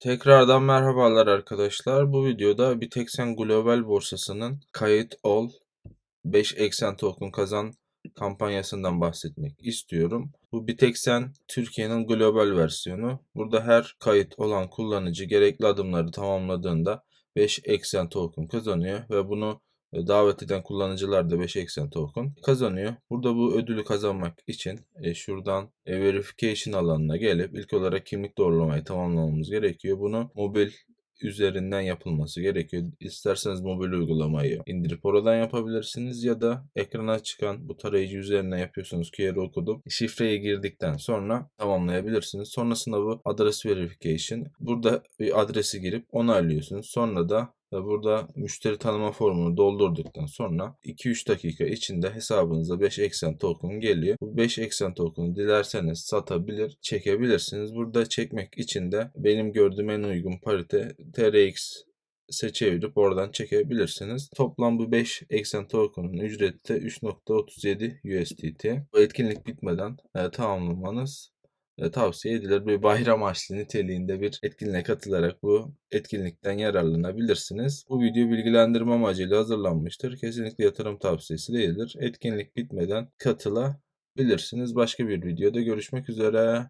Tekrardan merhabalar arkadaşlar. Bu videoda Bitexen Global borsasının kayıt ol 5 eksen token kazan kampanyasından bahsetmek istiyorum. Bu Bitexen Türkiye'nin global versiyonu. Burada her kayıt olan kullanıcı gerekli adımları tamamladığında 5 eksen token kazanıyor ve bunu davet eden kullanıcılar da 5 eksen token kazanıyor. Burada bu ödülü kazanmak için e, şuradan e, verification alanına gelip ilk olarak kimlik doğrulamayı tamamlamamız gerekiyor. Bunu mobil üzerinden yapılması gerekiyor. İsterseniz mobil uygulamayı indirip oradan yapabilirsiniz ya da ekrana çıkan bu tarayıcı üzerinden yapıyorsunuz QR kodu şifreyi girdikten sonra tamamlayabilirsiniz. Sonrasında bu adres verification. Burada bir adresi girip onaylıyorsunuz. Sonra da ve burada müşteri tanıma formunu doldurduktan sonra 2-3 dakika içinde hesabınıza 5 eksen token geliyor. Bu 5 eksen token'ı dilerseniz satabilir, çekebilirsiniz. Burada çekmek için de benim gördüğüm en uygun parite TRX se oradan çekebilirsiniz. Toplam bu 5 eksen token'ın ücreti de 3.37 USDT. Bu etkinlik bitmeden e, tamamlamanız tavsiye edilir. Bir bayram açlı niteliğinde bir etkinliğe katılarak bu etkinlikten yararlanabilirsiniz. Bu video bilgilendirme amacıyla hazırlanmıştır. Kesinlikle yatırım tavsiyesi değildir. Etkinlik bitmeden katılabilirsiniz. Başka bir videoda görüşmek üzere.